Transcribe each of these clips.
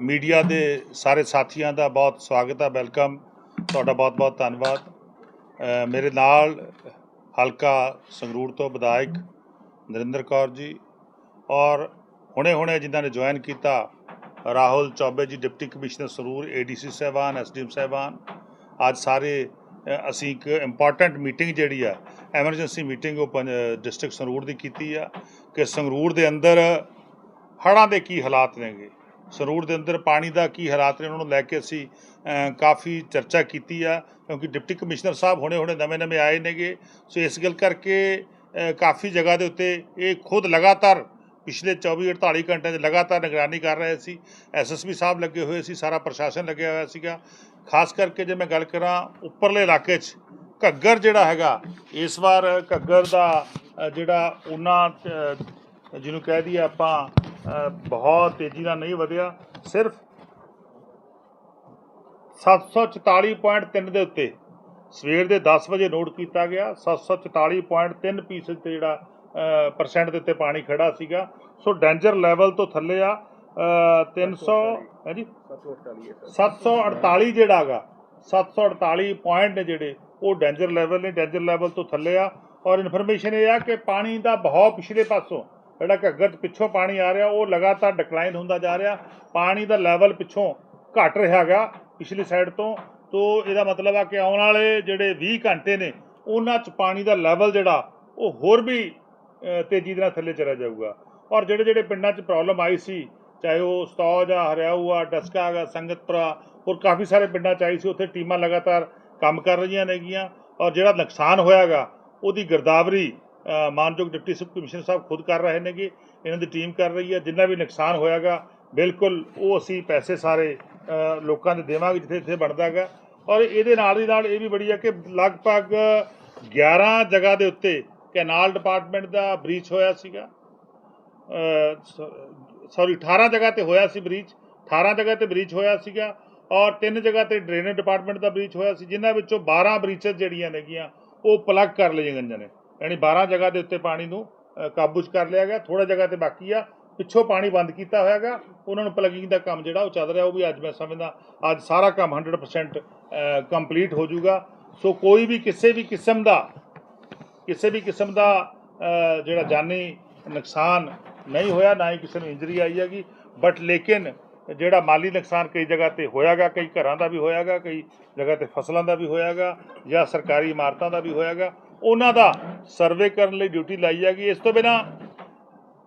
Media ਦੇ ਸਾਰੇ ਸਾਥੀਆਂ ਦਾ ਬਹੁਤ ਸਵਾਗਤ ਹੈ ਵੈਲਕਮ। ਤੁਹਾਡਾ ਬਹੁਤ-ਬਹੁਤ ਧੰਨਵਾਦ। ਮੇਰੇ ਨਾਲ ਹਲਕਾ ਸੰਗਰੂਰ ਤੋਂ ਵਿਧਾਇਕ ਨਰਿੰਦਰ ਕੌਰ ਜੀ ਔਰ ਹੁਣੇ-ਹੁਣੇ ਜਿਨ੍ਹਾਂ ਨੇ ਜੁਆਇਨ ਕੀਤਾ Rahul Chaubey ji, deputy commissioner Sangrur, ADC ਸਾਹਿਬਾਨ, ਐਸਡੀਐਮ ਸਾਹਿਬਾਨ। ਅੱਜ ਸਾਰੇ ਅਸੀਂ ਇੱਕ ਇੰਪੋਰਟੈਂਟ ਮੀਟਿੰਗ ਜਿਹੜੀ ਆ ਐਮਰਜੈਂਸੀ ਮੀਟਿੰਗ ਉਹ ਡਿਸਟ੍ਰਿਕਟ ਸੰਗਰੂਰ ਦੀ ਕੀਤੀ ਆ ਕਿ ਸੰਗਰੂਰ ਦੇ ਅੰਦਰ ਹੜ੍ਹਾਂ ਦੇ ਕੀ ਹਾਲਾਤ ਨੇਗੇ? ਸਰੂਰ ਦੇ ਅੰਦਰ ਪਾਣੀ ਦਾ ਕੀ ਹਾਲਾਤ ਨੇ, ਉਹਨਾਂ ਨੂੰ ਲੈ ਕੇ ਅਸੀਂ ਕਾਫੀ ਚਰਚਾ ਕੀਤੀ ਆ, ਕਿਉਂਕਿ ਡਿਪਟੀ ਕਮਿਸ਼ਨਰ ਸਾਹਿਬ ਹੁਣੇ ਹੁਣੇ ਨਵੇਂ ਨਵੇਂ ਆਏ ਨੇਗੇ। ਸੋ ਇਸ ਗੱਲ ਕਰਕੇ ਕਾਫੀ ਜਗ੍ਹਾ ਦੇ ਉੱਤੇ ਇਹ ਖੁਦ ਲਗਾਤਾਰ ਪਿਛਲੇ 24 48 ਘੰਟਿਆਂ 'ਚ ਲਗਾਤਾਰ ਨਿਗਰਾਨੀ ਕਰ ਰਹੇ ਸੀ। ਐਸਐਸਪੀ ਸਾਹਿਬ ਲੱਗੇ ਹੋਏ ਸੀ, ਸਾਰਾ ਪ੍ਰਸ਼ਾਸਨ ਲੱਗਿਆ ਹੋਇਆ ਸੀਗਾ। ਖਾਸ ਕਰਕੇ ਜੇ ਮੈਂ ਗੱਲ ਕਰਾਂ ਉੱਪਰਲੇ ਇਲਾਕੇ 'ਚ, ਘੱਗਰ ਜਿਹੜਾ ਹੈਗਾ, ਇਸ ਵਾਰ ਘੱਗਰ ਦਾ ਜਿਹੜਾ ਉਹਨਾਂ ਜਿਹਨੂੰ ਕਹਿ ਦਈਏ ਆਪਾਂ ਬਹੁਤ ਤੇਜ਼ੀ ਨਾਲ ਨਹੀਂ ਵਧਿਆ ਸਿਰਫ 744.3 ਦੇ ਉੱਤੇ। ਸਵੇਰ ਦੇ 10 ਵਜੇ ਨੋਟ ਕੀਤਾ ਗਿਆ 744.3 ਪੀਸ ਤੇ ਜਿਹੜਾ ਪਰਸੈਂਟ ਦੇ ਉੱਤੇ ਪਾਣੀ ਖੜਾ ਸੀਗਾ। ਸੋ ਡੈਂਜਰ ਲੈਵਲ ਤੋਂ ਥੱਲੇ ਆ ਅ, 300 ਹੈ ਜੀ? 748 ਜਿਹੜਾ ਹੈਗਾ 748 ਪੁਆਇੰਟ ਨੇ ਜਿਹੜੇ ਉਹ ਡੈਂਜਰ ਲੈਵਲ ਨੇ ਡੈਂਜਰ ਲੈਵਲ ਤੋਂ ਥੱਲੇ ਆ। ਔਰ ਇਨਫੋਰਮੇਸ਼ਨ ਇਹ ਆ ਕਿ ਪਾਣੀ ਦਾ ਬਹਾਅ ਪਿਛਲੇ ਪਾਸੋਂ ਜਿਹੜਾ ਘੱਗਰ 'ਚ ਪਿੱਛੋਂ ਪਾਣੀ ਆ ਰਿਹਾ, ਉਹ ਲਗਾਤਾਰ ਡਿਕਲਾਈਨ ਹੁੰਦਾ ਜਾ ਰਿਹਾ। ਪਾਣੀ ਦਾ ਲੈਵਲ ਪਿੱਛੋਂ ਘਟ ਰਿਹਾਗਾ ਪਿਛਲੀ ਸਾਈਡ ਤੋਂ। ਤੋਂ ਇਹਦਾ ਮਤਲਬ ਆ ਕਿ ਆਉਣ ਵਾਲੇ ਜਿਹੜੇ 20 ਘੰਟੇ ਨੇ, ਉਹਨਾਂ 'ਚ ਪਾਣੀ ਦਾ ਲੈਵਲ ਜਿਹੜਾ, ਉਹ ਹੋਰ ਵੀ ਤੇਜ਼ੀ ਦੇ ਨਾਲ ਥੱਲੇ ਚਲਾ ਜਾਊਗਾ। ਔਰ ਜਿਹੜੇ ਜਿਹੜੇ ਪਿੰਡਾਂ 'ਚ ਪ੍ਰੋਬਲਮ ਆਈ ਸੀ, ਚਾਹੇ ਉਹ ਸਤੌਜ ਆ, ਹਰਿਆਊ ਆ, ਡਸਕਾ ਆ, ਸੰਗਤਪੁਰਾ ਹੋਰ ਕਾਫੀ ਸਾਰੇ ਪਿੰਡਾਂ 'ਚ ਆਈ ਸੀ, ਉੱਥੇ ਟੀਮਾਂ ਲਗਾਤਾਰ ਕੰਮ ਕਰ ਰਹੀਆਂ ਨੇਗੀਆਂ। ਔਰ ਜਿਹੜਾ ਨੁਕਸਾਨ ਹੋਇਆਗਾ ਉਹਦੀ ਗਿਰਦਾਵਰੀ ਮਾਨਯੋਗ ਡਿਪਟੀ ਸਬ ਕਮਿਸ਼ਨਰ ਸਾਹਿਬ ਖੁਦ ਕਰ ਰਹੇ ਨੇਗੇ, ਇਹਨਾਂ ਦੀ ਟੀਮ ਕਰ ਰਹੀ ਹੈ। ਜਿੰਨਾ ਵੀ ਨੁਕਸਾਨ ਹੋਇਆਗਾ, ਬਿਲਕੁਲ ਉਹ ਅਸੀਂ ਪੈਸੇ ਸਾਰੇ ਲੋਕਾਂ ਦੇ ਦੇਵਾਂਗੇ ਜਿੱਥੇ ਜਿੱਥੇ ਬਣਦਾਗਾ ਔਰ ਇਹਦੇ ਨਾਲ ਦੀ ਨਾਲ ਇਹ ਵੀ ਬੜੀ ਹੈ ਕਿ ਲਗਭਗ 11 ਜਗ੍ਹਾ ਦੇ ਉੱਤੇ ਕੈਨਾਲ ਡਿਪਾਰਟਮੈਂਟ ਦਾ ਬ੍ਰੀਚ ਹੋਇਆ ਸੀਗਾ। ਸੌਰੀ 18 ਜਗ੍ਹਾ ਤੇ ਹੋਇਆ ਸੀ ਬ੍ਰੀਚ। 18 ਜਗ੍ਹਾ ਤੇ ਬ੍ਰੀਚ ਹੋਇਆ ਸੀਗਾ ਔਰ ਤਿੰਨ ਜਗ੍ਹਾ ਤੇ ਡਰੇਨੇਜ ਡਿਪਾਰਟਮੈਂਟ ਦਾ ਬ੍ਰੀਚ ਹੋਇਆ ਸੀ, ਜਿਨ੍ਹਾਂ ਵਿੱਚੋਂ 12 ਬ੍ਰੀਚਸ ਜਿਹੜੀਆਂ ਨੇਗੀਆਂ, ਉਹ ਪਲੱਗ ਕਰ ਲਈਆਂ ਗਈਆਂ ਨੇ। ਯਾਨੀ 12 ਜਗ੍ਹਾ ਦੇ ਉੱਤੇ ਪਾਣੀ ਨੂੰ ਕਾਬੂ 'ਚ ਕਰ ਲਿਆ ਗਿਆ ਥੋੜਾ ਜਗ੍ਹਾ ਤੇ ਬਾਕੀ ਆ। ਪਿੱਛੋਂ ਪਾਣੀ ਬੰਦ ਕੀਤਾ ਹੋਇਆ ਹੋਇਆਗਾ ਉਹਨਾਂ ਨੂੰ ਪਲੱਗਿੰਗ ਦਾ ਕੰਮ ਜਿਹੜਾ ਉਹ ਚੱਲ ਰਿਹਾ, ਉਹ ਵੀ ਅੱਜ ਮੈਂ ਸਮਝਦਾ, ਅੱਜ ਸਾਰਾ ਕੰਮ 100% ਕੰਪਲੀਟ ਹੋ ਜਾਊਗਾ। ਸੋ ਕੋਈ ਵੀ ਕਿਸੇ ਵੀ ਕਿਸਮ ਦਾ, ਕਿਸੇ ਵੀ ਕਿਸਮ ਦਾ ਜਿਹੜਾ ਜਾਨੀ ਨੁਕਸਾਨ ਨਹੀਂ ਹੋਇਆ, ਨਾ ਹੀ ਕਿਸੇ ਨੂੰ ਇੰਜਰੀ ਆਈ ਹੈਗੀ। ਬਟ ਲੇਕਿਨ ਜਿਹੜਾ ਮਾਲੀ ਨੁਕਸਾਨ ਕਈ ਜਗ੍ਹਾ ਤੇ ਹੋਇਆਗਾ ਕਈ ਘਰਾਂ ਦਾ ਵੀ ਹੋਇਆਗਾ ਕਈ ਜਗ੍ਹਾ ਤੇ ਫਸਲਾਂ ਦਾ ਵੀ ਹੋਇਆਗਾ ਜਾਂ ਸਰਕਾਰੀ ਇਮਾਰਤਾਂ ਦਾ ਵੀ ਹੋਇਆਗਾ ਉਹਨਾਂ ਦਾ ਸਰਵੇ ਕਰਨ ਲਈ ਡਿਊਟੀ ਲਾਈ ਹੈਗੀ। ਇਸ ਤੋਂ ਬਿਨਾ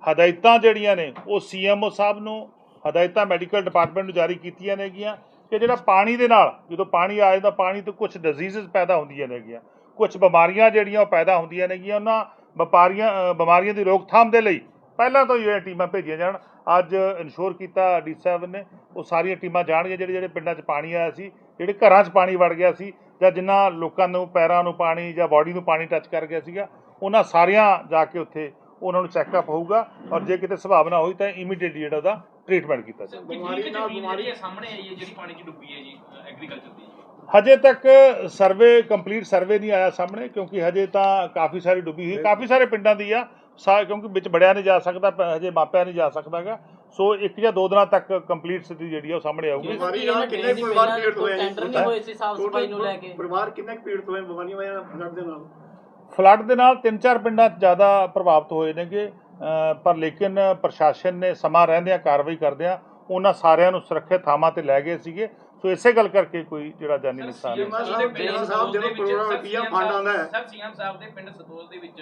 ਹਦਾਇਤਾਂ ਜਿਹੜੀਆਂ ਨੇ, ਉਹ ਸੀਐਮਓ ਸਾਹਿਬ ਨੂੰ ਹਦਾਇਤਾਂ ਮੈਡੀਕਲ ਡਿਪਾਰਟਮੈਂਟ ਨੂੰ ਜਾਰੀ ਕੀਤੀਆਂ ਨੇਗੀਆਂ ਕਿ ਜਿਹੜਾ ਪਾਣੀ ਦੇ ਨਾਲ, ਜਦੋਂ ਪਾਣੀ ਆ ਜਾਂਦਾ, ਪਾਣੀ ਤੋਂ ਕੁਝ ਡਿਜ਼ੀਜ਼ਸ ਪੈਦਾ ਹੁੰਦੀਆਂ ਨੇਗੀਆਂ ਕੁਝ ਬਿਮਾਰੀਆਂ ਜਿਹੜੀਆਂ ਉਹ ਪੈਦਾ ਹੁੰਦੀਆਂ ਨੇਗੀਆਂ ਉਹਨਾਂ ਵਪਾਰੀਆਂ ਬਿਮਾਰੀਆਂ ਦੀ ਰੋਕਥਾਮ ਦੇ ਲਈ ਪਹਿਲਾਂ ਤੋਂ ਹੀ ਇਹ ਟੀਮਾਂ ਭੇਜੀਆਂ ਜਾਣ। ਅੱਜ ਇਨਸ਼ੋਰ ਕੀਤਾ ਡੀ ਸਾਹਿਬ ਨੇ। ਉਹ ਸਾਰੀਆਂ ਟੀਮਾਂ ਜਾਣਗੀਆਂ ਜਿਹੜੇ ਜਿਹੜੇ ਪਿੰਡਾਂ 'ਚ ਪਾਣੀ ਆਇਆ ਸੀ। ਜਿਹੜੇ ਘਰਾਂ 'ਚ ਪਾਣੀ ਵੜ ਗਿਆ ਸੀ ਜਾਂ ਜਿਨ੍ਹਾਂ ਲੋਕਾਂ ਨੂੰ ਪੈਰਾਂ ਨੂੰ ਪਾਣੀ ਜਾਂ ਬਾਡੀ ਨੂੰ ਪਾਣੀ ਟੱਚ ਕਰ ਗਿਆ ਸੀਗਾ ਉਹਨਾਂ ਸਾਰਿਆਂ ਜਾ ਕੇ ਉੱਥੇ ਉਹਨਾਂ ਨੂੰ ਚੈੱਕਅਪ ਹੋਊਗਾ ਔਰ ਜੇ ਕਿਤੇ ਸੰਭਾਵਨਾ ਹੋਈ ਤਾਂ ਇਮੀਡੀਏਟਲੀ ਜਿਹੜਾ ਉਹਦਾ ਟ੍ਰੀਟਮੈਂਟ ਕੀਤਾ ਜਾਵੇ ਬਿਮਾਰੀ ਨਾਲ ਬਿਮਾਰੀ ਸਾਹਮਣੇ ਆਈ ਹੈ ਜਿਹੜੀ ਪਾਣੀ 'ਚ ਡੁੱਬੀ ਹੈ ਜੀ ਐਗਰੀਕਲਚਰ ਦੀ। ਹਜੇ ਤੱਕ ਸਰਵੇ ਕੰਪਲੀਟ ਸਰਵੇ ਨਹੀਂ ਆਇਆ ਸਾਹਮਣੇ ਕਿਉਂਕਿ ਹਜੇ ਤਾਂ ਕਾਫੀ ਸਾਰੀ ਡੁੱਬੀ ਹੋਈ ਕਾਫੀ ਸਾਰੇ ਪਿੰਡਾਂ ਦੀ ਆ ਸਾ ਕਿਉਂਕਿ ਵਿੱਚ ਬੜਿਆ ਨਹੀਂ ਜਾ ਸਕਦਾ ਹਜੇ ਮਾਪਿਆ ਨਹੀਂ ਜਾ ਸਕਦਾਗਾ ਸੋ ਇੱਕ ਜਾਂ ਦੋ ਦਿਨਾਂ ਤੱਕ ਕੰਪਲੀਟ ਸਥਿਤੀ ਜਿਹੜੀ ਆ ਉਹ ਸਾਹਮਣੇ ਆਊਗੀ। ਬਿਮਾਰੀ ਨਾਲ ਕਿੰਨੇ ਪਰਿਵਾਰ ਪੀੜਤ ਹੋਏ ਨੇ ਟੈਂਡਰ ਨਹੀਂ ਹੋਏ ਸੀ ਸਾਫ਼ ਸਫ਼ਾਈ ਨੂੰ ਲੈ ਕੇ। ਪਰਿਵਾਰ ਕਿੰਨੇ ਪੀੜਤ ਹੋਏ ਬਿਮਾਰੀਆਂ ਵਾਲਿਆਂ ਫਲੱਡ ਦੇ ਨਾਲ? ਫਲੱਡ ਦੇ ਨਾਲ ਤਿੰਨ ਚਾਰ ਪਿੰਡਾਂ 'ਚ ਜ਼ਿਆਦਾ ਪ੍ਰਭਾਵਿਤ ਹੋਏ ਨੇਗੇ। ਪਰ ਲੇਕਿਨ ਪ੍ਰਸ਼ਾਸਨ ਨੇ ਸਮਾਂ ਰਹਿੰਦਿਆਂ ਕਾਰਵਾਈ ਕਰਦਿਆਂ ਉਹਨਾਂ ਸਾਰਿਆਂ ਨੂੰ ਸੁਰੱਖਿਅਤ ਥਾਵਾਂ ਤੇ ਲੈ ਗਏ ਸੀਗੇ। ਸੋ ਇਸੇ ਗੱਲ ਕਰਕੇ ਕੋਈ ਜਿਹੜਾ ਜਾਨੀ ਨੁਕਸਾਨ ਨਹੀਂ CM ਸਾਹਿਬ, ਜਦੋਂ ਕਰੋੜਾਂ ਰੁਪਈਆ ਫੰਡ ਆਉਂਦਾ ਹੈ। ਸਰ ਸੀਐਮ ਸਾਹਿਬ ਦੇ ਪਿੰਡ ਸਤੋਲ ਦੇ ਵਿੱਚ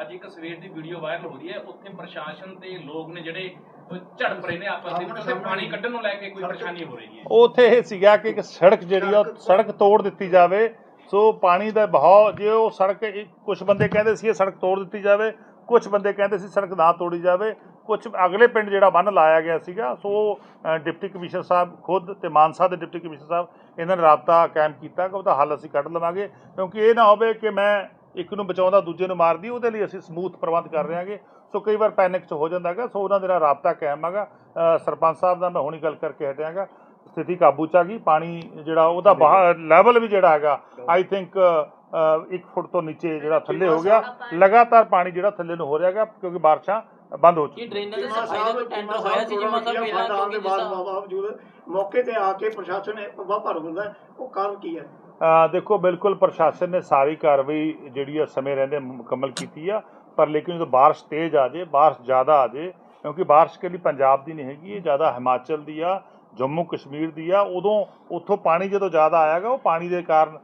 ਅੱਜ ਇੱਕ ਸਵੇਰ ਦੀ ਵੀਡੀਓ ਵਾਇਰਲ ਹੋ ਰਹੀ ਹੈ। ਉੱਥੇ ਪ੍ਰਸ਼ਾਸਨ ਤੇ ਲੋਕ ਨੇ ਜਿਹੜੇ ਝੜਪ ਰਹੇ ਨੇ ਆਪਸ ਦੇ ਵਿੱਚ ਉੱਥੇ ਪਾਣੀ ਕੱਢਣ ਨੂੰ ਲੈ ਕੇ ਕੋਈ ਪਰੇਸ਼ਾਨੀ ਹੋ ਰਹੀ ਹੈ। ਉੱਥੇ ਇਹ ਸੀਗਾ ਕਿ ਇੱਕ ਸੜਕ ਜਿਹੜੀ ਆ ਉਹ ਸੜਕ ਤੋੜ ਦਿੱਤੀ ਜਾਵੇ। ਸੋ ਪਾਣੀ ਦਾ ਬਹਾਅ ਜੇ ਉਹ ਸੜਕ ਕੁਝ ਬੰਦੇ ਕਹਿੰਦੇ ਸੀ ਇਹ ਸੜਕ ਤੋੜ ਦਿੱਤੀ ਜਾਵੇ ਕੁਝ ਬੰਦੇ ਕਹਿੰਦੇ ਸੀ ਸੜਕ ਨਾ ਤੋੜੀ ਜਾਵੇ ਕੁਝ ਅਗਲੇ ਪਿੰਡ ਜਿਹੜਾ ਬੰਨ ਲਾਇਆ ਗਿਆ ਸੀਗਾ ਸੋ ਡਿਪਟੀ ਕਮਿਸ਼ਨਰ ਸਾਹਿਬ ਖੁਦ ਤੇ ਮਾਨਸਾ ਦੇ ਡਿਪਟੀ ਕਮਿਸ਼ਨਰ ਸਾਹਿਬ ਇਹਨਾਂ ਨੇ ਰਾਬਤਾ ਕਾਇਮ ਕੀਤਾ ਕਿ ਉਹਦਾ ਹੱਲ ਅਸੀਂ ਕੱਢ ਲਵਾਂਗੇ ਕਿਉਂਕਿ ਇਹ ਨਾ ਹੋਵੇ ਕਿ ਮੈਂ ਇੱਕ ਨੂੰ ਬਚਾਉਂਦਾ ਦੂਜੇ ਨੂੰ ਮਾਰਦੀ ਉਹਦੇ ਲਈ ਅਸੀਂ ਸਮੂਥ ਪ੍ਰਬੰਧ ਕਰ ਰਹੇ ਹਾਂਗੇ ਸੋ ਕਈ ਵਾਰ ਪੈਨਿਕ ਚ ਹੋ ਜਾਂਦਾ ਹੈਗਾ ਸੋ ਉਹਨਾਂ ਦੇ ਨਾਲ ਰਾਬਤਾ ਕਾਇਮ ਹੈਗਾ। ਸਰਪੰਚ ਸਾਹਿਬ ਦਾ ਮੈਂ ਹੁਣੀ ਗੱਲ ਕਰਕੇ ਹਟਿਆਗਾ ਸਥਿਤੀ ਕਾਬੂ ਚ ਆ ਗਈ ਪਾਣੀ ਜਿਹੜਾ ਉਹਦਾ ਲੈਵਲ ਵੀ ਜਿਹੜਾ ਹੈਗਾ ਆਈ ਥਿੰਕ 1 ਫੁੱਟ ਤੋਂ ਨੀਚੇ ਜਿਹੜਾ ਥੱਲੇ ਹੋ ਗਿਆ। ਲਗਾਤਾਰ ਪਾਣੀ ਜਿਹੜਾ ਥੱਲੇ ਨੂੰ ਹੋ ਰਿਹਾ ਹੈਗਾ ਕਿਉਂਕਿ ਬਾਰਿਸ਼ਾਂ ਬੰਦ ਹੋ ਕੀ ਚੁੱਕੀਆਂ ਡਰੇਨੇਜ ਦੀ ਸਫ਼ਾਈ ਦਾ ਕੋਈ ਟੈਂਡਰ ਹੋਇਆ ਸੀ ਜਿਮਾ ਸਾਹਿਬ ਪਹਿਲਾਂ ਕਿਉਂਕਿ ਬਾਅਦ ਜਿਸ ਬਾਵਜੂਦ ਮੌਕੇ ਤੇ ਆ ਕੇ ਪ੍ਰਸ਼ਾਸਨ ਨੇ ਪੱਬਾ ਭਰ ਹੁੰਦਾ। ਉਹ ਕਾਰਨ ਕੀ ਹੈ? ਦੇਖੋ, ਬਿਲਕੁਲ ਪ੍ਰਸ਼ਾਸਨ ਨੇ ਸਾਰੀ ਕਾਰਵਾਈ ਜਿਹੜੀ ਆ ਸਮੇਂ ਰਹਿੰਦੇ ਮੁਕੰਮਲ ਕੀਤੀ ਆ, ਪਰ ਲੇਕਿਨ ਜਦੋਂ ਬਾਰਿਸ਼ ਤੇਜ਼ ਆ ਜੇ ਬਾਰਿਸ਼ ਜ਼ਿਆਦਾ ਆ ਜੇ ਕਿਉਂਕਿ ਬਾਰਿਸ਼ ਕੇ ਪੰਜਾਬ ਦੀ ਨਹੀਂ ਹੈਗੀ, ਇਹ ਜ਼ਿਆਦਾ ਹਿਮਾਚਲ ਦੀ ਆ, ਜੰਮੂ ਕਸ਼ਮੀਰ ਦੀ ਆ, ਉਦੋਂ ਉੱਥੋਂ ਪਾਣੀ ਜਦੋਂ ਜ਼ਿਆਦਾ ਆਇਆਗਾ, ਉਹ ਪਾਣੀ ਦੇ ਕਾਰਨ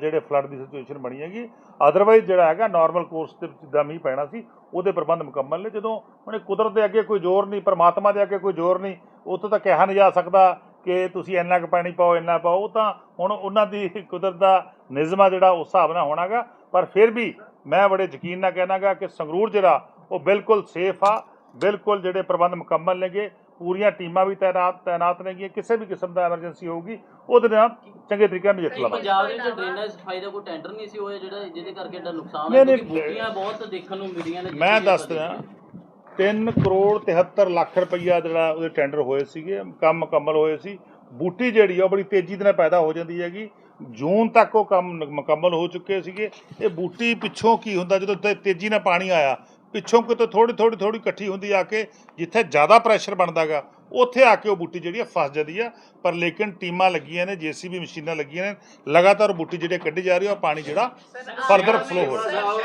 ਜਿਹੜੇ ਫਲੱਡ ਦੀ ਸਿਚੁਏਸ਼ਨ ਬਣੀ ਹੈਗੀ। ਅਦਰਵਾਈਜ਼ ਜਿਹੜਾ ਹੈਗਾ ਨਾਰਮਲ ਕੋਰਸ ਤੇ ਜਿੱਦਾਂ ਮੀਂਹ ਪੈਣਾ ਸੀ, ਉਹਦੇ ਪ੍ਰਬੰਧ ਮੁਕੰਮਲ ਨੇ। ਜਦੋਂ ਉਹਨੇ ਕੁਦਰਤ ਦੇ ਅੱਗੇ ਕੋਈ ਜ਼ੋਰ ਨਹੀਂ, ਪਰਮਾਤਮਾ ਦੇ ਅੱਗੇ ਕੋਈ ਜ਼ੋਰ ਨਹੀਂ, ਉੱਥੋਂ ਤਾਂ ਕਿਹਾ ਨਹੀਂ ਜਾ ਸਕਦਾ ਕਿ ਤੁਸੀਂ ਇੰਨਾ ਕੁ ਪਾਣੀ ਪਾਓ ਇੰਨਾ ਪਾਓ ਉਹ ਤਾਂ ਹੁਣ ਉਹਨਾਂ ਦੀ ਕੁਦਰਤ ਦਾ ਨਿਯਮ ਆ ਜਿਹੜਾ ਉਸ ਹਿਸਾਬ ਨਾਲ ਹੋਣਾਗਾ। ਪਰ ਫਿਰ ਵੀ ਮੈਂ ਬੜੇ ਯਕੀਨ ਨਾਲ ਕਹਿਣਾਗਾ ਕਿ ਸੰਗਰੂਰ ਜਿਹੜਾ ਉਹ ਬਿਲਕੁਲ ਸੇਫ ਆ ਬਿਲਕੁਲ ਜਿਹੜੇ ਪ੍ਰਬੰਧ ਮੁਕੰਮਲ ਨੇਗੇ ਪੂਰੀਆਂ ਟੀਮਾਂ ਵੀ ਤਾਇਨਾਤ ਤਾਇਨਾਤ ਨੇਗੀਆਂ ਕਿਸੇ ਵੀ ਕਿਸਮ ਦਾ ਐਮਰਜੈਂਸੀ ਹੋਊਗੀ ਉਹਦੇ ਨਾਲ ਚੰਗੇ ਤਰੀਕੇ ਨਾਲ ਨਜਿੱਠ ਲਵਾਂਗੇ। ਪੰਜਾਬ ਦੇ ਵਿੱਚ ਡਰੇਨੇਜ ਸਫ਼ਾਈ ਦਾ ਕੋਈ ਟੈਂਡਰ ਨਹੀਂ ਸੀ ਹੋਇਆ ਜਿਹੜਾ ਜਿਹਦੇ ਕਰਕੇ ਏਡਾ ਨੁਕਸਾਨ ਹੋਇਆ ਬੂਟੀਆਂ ਬਹੁਤ ਦੇਖਣ ਨੂੰ ਮਿਲੀਆਂ ਨੇ ਮੈਂ ਦੱਸ ਰਿਹਾ। 3 ਕਰੋੜ 73 ਲੱਖ ਰੁਪਈਆ ਜਿਹੜਾ ਉਹਦੇ ਟੈਂਡਰ ਹੋਏ ਸੀਗੇ, ਕੰਮ ਮੁਕੰਮਲ ਹੋਏ ਸੀ। ਬੂਟੀ ਜਿਹੜੀ ਆ ਉਹ ਬੜੀ ਤੇਜ਼ੀ ਦੇ ਨਾਲ ਪੈਦਾ ਹੋ ਜਾਂਦੀ ਹੈਗੀ। ਜੂਨ ਤੱਕ ਉਹ ਕੰਮ ਮੁਕੰਮਲ ਹੋ ਚੁੱਕੇ ਸੀਗੇ। ਇਹ ਬੂਟੀ ਪਿੱਛੋਂ ਕੀ ਹੁੰਦਾ ਜਦੋਂ ਤੇ- ਤੇਜ਼ੀ ਨਾਲ ਪਾਣੀ ਆਇਆ, ਪਿੱਛੋਂ ਕਿਤੇ ਥੋੜੀ ਥੋੜੀ ਥੋੜੀ ਇਕੱਠੀ ਹੁੰਦੀ ਆ ਕੇ ਜਿੱਥੇ ਜ਼ਿਆਦਾ ਪ੍ਰੈਸ਼ਰ ਬਣਦਾਗਾ ਉੱਥੇ ਆ ਕੇ ਉਹ ਬੂਟੀ ਜਿਹੜੀ ਆ ਫਸ ਜਾਂਦੀ ਆ। ਪਰ ਲੇਕਿਨ ਟੀਮਾਂ ਲੱਗੀਆਂ ਨੇ ਜੀਸੀਬੀ ਮਸ਼ੀਨਾਂ ਲੱਗੀਆਂ ਨੇ। ਲਗਾਤਾਰ ਬੂਟੀ ਜਿਹੜੇ ਕੱਢੀ ਜਾ ਰਹੀ ਆ ਪਾਣੀ ਜਿਹੜਾ ਫਰਦਰ ਫਲੋ ਹੋ ਰਿਹਾ।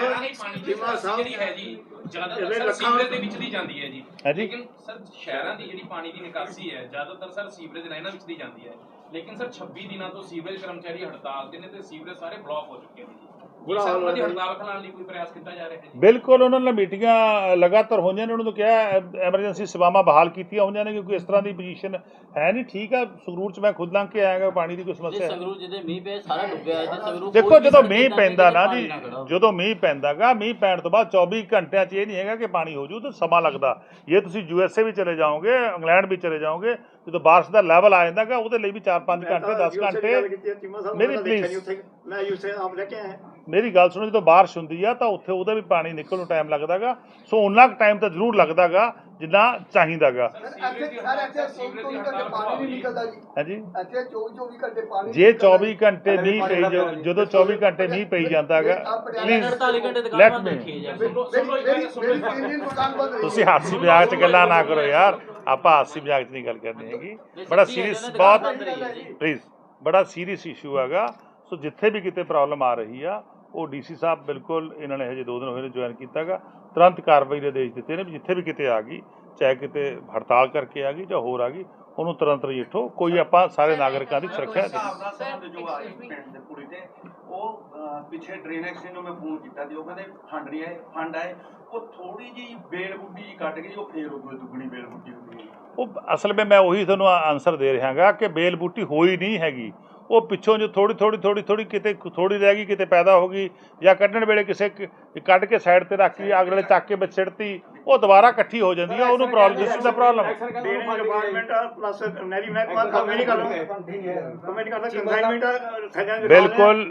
ਜਿਹੜੀ ਹੈ ਜੀ ਜ਼ਿਆਦਾਤਰ ਸੀਵਰੇਜ ਦੇ ਵਿੱਚ ਦੀ ਜਾਂਦੀ ਹੈ ਜੀ। ਹੈ ਜੀ। ਲੇਕਿਨ ਸਰ ਸ਼ਹਿਰਾਂ ਦੀ ਜਿਹੜੀ ਪਾਣੀ ਦੀ ਨਿਕਾਸੀ ਹੈ ਜ਼ਿਆਦਾਤਰ ਸਰ ਸੀਵਰੇਜ ਲਾਈਨਾਂ ਵਿੱਚ ਦੀ ਜਾਂਦੀ ਹੈ। ਲੇਕਿਨ ਸਰ 26 ਦਿਨਾਂ ਤੋਂ ਸੀਵਰੇਜ ਕਰਮਚਾਰੀ ਹੜਤਾਲ ਤੇ ਨੇ ਤੇ ਸੀਵਰੇਜ ਸਾਰੇ ਬਲੌਕ ਹੋ ਚੁੱਕੇ ਨੇ ਜੀ। ਬੁਰਾ ਕੀ ਸਰ ਹਾਲ ਉਹਨਾਂ ਦੀ ਹੈ। ਹੜਤਾਲ ਖਿਲਾਉਣ ਲਈ ਕੋਈ ਪ੍ਰਯਾਸ ਕੀਤਾ ਜਾ ਰਿਹਾ ਹੈ ਜੀ? ਬਿਲਕੁਲ ਉਹਨਾਂ ਨਾਲ ਮੀਟਿੰਗਾਂ ਲਗਾਤਾਰ ਹੋਈਆਂ ਨੇ ਉਹਨਾਂ ਨੂੰ ਕਿਹਾ ਐਮਰਜੈਂਸੀ ਸੇਵਾਵਾਂ ਬਹਾਲ ਕੀਤੀਆਂ ਹੋਈਆਂ ਨੇ ਕਿਉਂਕਿ ਇਸ ਤਰ੍ਹਾਂ ਦੀ ਪੋਜੀਸ਼ਨ ਹੈ ਨਹੀਂ। ਠੀਕ ਆ ਸੰਗਰੂਰ ਚ ਮੈਂ ਖੁਦ ਲੰਘ ਕੇ ਆਇਆਗਾ ਪਾਣੀ ਦੀ ਕੋਈ ਸਮੱਸਿਆ ਹੈ। ਸੰਗਰੂਰ ਜਿਹਦੇ ਮੀਂਹ ਪਏ ਸਾਰਾ ਡੁੱਬਿਆ ਜੇ ਸੰਗਰੂਰ ਦੇਖੋ ਜਦੋਂ ਮੀਂਹ ਪੈਂਦਾ ਨਾ ਜੀ। ਜਦੋਂ ਮੀਂਹ ਪੈਂਦਾਗਾ ਮੀਂਹ ਪੈਣ ਤੋਂ ਬਾਅਦ 24 ਘੰਟਿਆਂ 'ਚ ਇਹ ਨਹੀਂ ਹੈਗਾ ਕਿ ਪਾਣੀ ਹੋ ਜੂ ਤੇ ਸਮਾਂ ਲੱਗਦਾ। ਜੇ ਤੁਸੀਂ ਯੂਐਸਏ ਵੀ ਚਲੇ ਜਾਓਗੇ ਇੰਗਲੈਂਡ ਵੀ ਚਲੇ ਜਾਓਗੇ ਜਦੋਂ ਬਾਰਿਸ਼ ਦਾ ਲੈਵਲ ਆ ਜਾਂਦਾਗਾ ਉਹਦੇ ਲਈ ਵੀ 4-5 ਘੰਟੇ 10 ਘੰਟੇ। ਮੇਰੀ please। ਮੈਂ ਯੂਸੇ ਆਪ ਲੈ ਕੇ ਆਇਆ। ਮੇਰੀ ਗੱਲ ਸੁਣੋ ਜਦੋਂ ਬਾਰਿਸ਼ ਹੁੰਦੀ ਆ ਤਾਂ ਉੱਥੇ ਉਹਦਾ ਵੀ ਪਾਣੀ ਨਿਕਲਣ ਨੂੰ ਟਾਈਮ ਲੱਗਦਾਗਾ। ਸੋ ਉਨਾ ਕੁ ਟਾਈਮ ਤਾਂ ਜ਼ਰੂਰ ਲੱਗਦਾਗਾ ਜਿੰਨਾ ਚਾਹੀਦਾਗਾ। ਇੱਥੇ ਸਰ ਇੱਥੇ 24 ਘੰਟੇ ਪਾਣੀ ਨਹੀਂ ਨਿਕਲਦਾ ਜੀ। ਹਾਂਜੀ? ਇੱਥੇ 24 24 ਘੰਟੇ ਪਾਣੀ ਜੇ 24 ਘੰਟੇ ਮੀਂਹ ਪਈ ਜਾ- ਜਦੋਂ 24 ਘੰਟੇ ਮੀਂਹ ਪਈ ਜਾਂਦਾਗਾ ਪਲੀਜ਼ 48 ਘੰਟੇ ਦੁਕਾਨ ਬੰਦ ਰੱਖੀ ਹੈ ਤੁਸੀਂ ਹਾਸੀ ਮਜ਼ਾਕ 'ਚ ਗੱਲਾਂ ਨਾ ਕਰੋ ਯਾਰ। ਆਪਾਂ ਹਾਸੀ ਮਜ਼ਾਕ 'ਚ ਨਹੀਂ ਗੱਲ ਕਰਨੀ ਹੈਗੀ। ਬੜਾ ਸੀਰੀਅਸ ਬਹੁਤ ਪਲੀਜ਼ ਬੜਾ ਸੀਰੀਅਸ ਇਸ਼ੂ ਹੈਗਾ। ਸੋ ਜਿੱਥੇ ਵੀ ਕਿਤੇ ਪ੍ਰੋਬਲਮ ਆ ਰਹੀ ਆ ਉਹ ਡੀਸੀ ਸਾਹਿਬ ਬਿਲਕੁਲ ਇਹਨਾਂ ਨੇ ਹਜੇ ਦੋ ਦਿਨ ਹੋਏ ਨੇ ਜੁਆਇਨ ਕੀਤਾਗਾ। ਤੁਰੰਤ ਕਾਰਵਾਈ ਦੇ ਆਦੇਸ਼ ਦਿੱਤੇ ਨੇ ਵੀ ਜਿੱਥੇ ਵੀ ਕਿਤੇ ਆ ਗਈ ਚਾਹੇ ਕਿਤੇ ਹੜਤਾਲ ਕਰਕੇ ਆ ਗਈ ਜਾਂ ਹੋਰ ਆ ਗਈ ਉਹਨੂੰ ਤੁਰੰਤ ਨਜਿੱਠੋ ਕੋਈ ਆਪਾਂ ਸਾਰੇ ਨਾਗਰਿਕਾਂ ਦੀ ਸੁਰੱਖਿਆ ਦੇ ਹਿਸਾਬ ਨਾਲ ਸਰ ਜੋ ਆਈ ਪਿੰਡ ਦੇ ਕੁੜੀ ਤੇ ਉਹ ਪਿੱਛੇ ਡਰੇਨ ਐਕਸ਼ਨ ਨੂੰ ਮੈਂ ਫੋਨ ਕੀਤਾ ਤੇ ਉਹ ਕਹਿੰਦੇ ਫੰਡ ਨਹੀਂ ਆਏ ਫੰਡ ਆਏ। ਉਹ ਥੋੜੀ ਜੀ ਬੇਲ ਬੁੱਢੀ ਕੱਟ ਗਈ ਉਹ ਫੇਰ ਉਹ ਦੁੱਗਣੀ ਬੇਲ ਬੁੱਢੀ ਹੋ ਗਈ ਉਹ ਅਸਲ ਵਿੱਚ ਮੈਂ ਉਹੀ ਤੁਹਾਨੂੰ ਆਨਸਰ ਦੇ ਰਿਹਾਗਾ ਕਿ ਬੇਲ ਬੂਟੀ ਹੋਈ ਨਹੀਂ ਹੈਗੀ। ਉਹ ਪਿੱਛੋਂ ਜੋ ਥੋੜੀ ਥੋੜੀ ਥੋੜੀ ਥੋੜੀ ਕਿਤੇ ਥੋੜੀ ਰਹਿ ਗਈ ਕਿਤੇ ਪੈਦਾ ਹੋ ਗਈ ਜਾਂ ਕੱਢਣ ਵੇਲੇ ਕਿਸੇ ਕੱਢ ਕੇ ਸਾਈਡ ਤੇ ਰੱਖ ਲਈ ਅਗਲੇ ਚੱਕ ਕੇ ਵਿੱਚ ਸਿੱਟਤੀ ਉਹ ਦੁਬਾਰਾ ਇਕੱਠੀ ਹੋ ਜਾਂਦੀ ਆ ਉਹਨੂੰ ਪ੍ਰੋਬਲਮ ਜਿਸ ਦਾ ਪ੍ਰੋਬਲਮ ਡਰੇਨੇਜ ਡਿਪਾਰਟਮੈਂਟ ਪਲੱਸ ਨੈਰੀ ਮਹਿਕਮਾ ਕੰਮ ਹੀ। ਨਹੀਂ ਕਰਦਾ ਕੰਮ ਹੀ। ਨਹੀਂ ਕਰਦਾ ਕੰਸਾਈਨਮੈਂਟ ਥੈਲਾਂ ਬਿਲਕੁਲ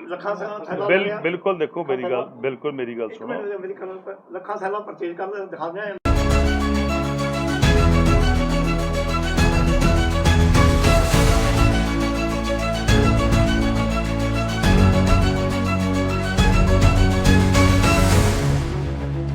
ਬਿਲਕੁਲ ਦੇਖੋ ਮੇਰੀ ਗੱਲ ਬਿਲਕੁਲ ਮੇਰੀ ਗੱਲ ਸੁਣੋ। ਲੱਖਾਂ ਥੈਲਾਂ ਪਰਚੇਜ ਕਰਦੇ ਦਿਖਾਉਂਦੇ ਆ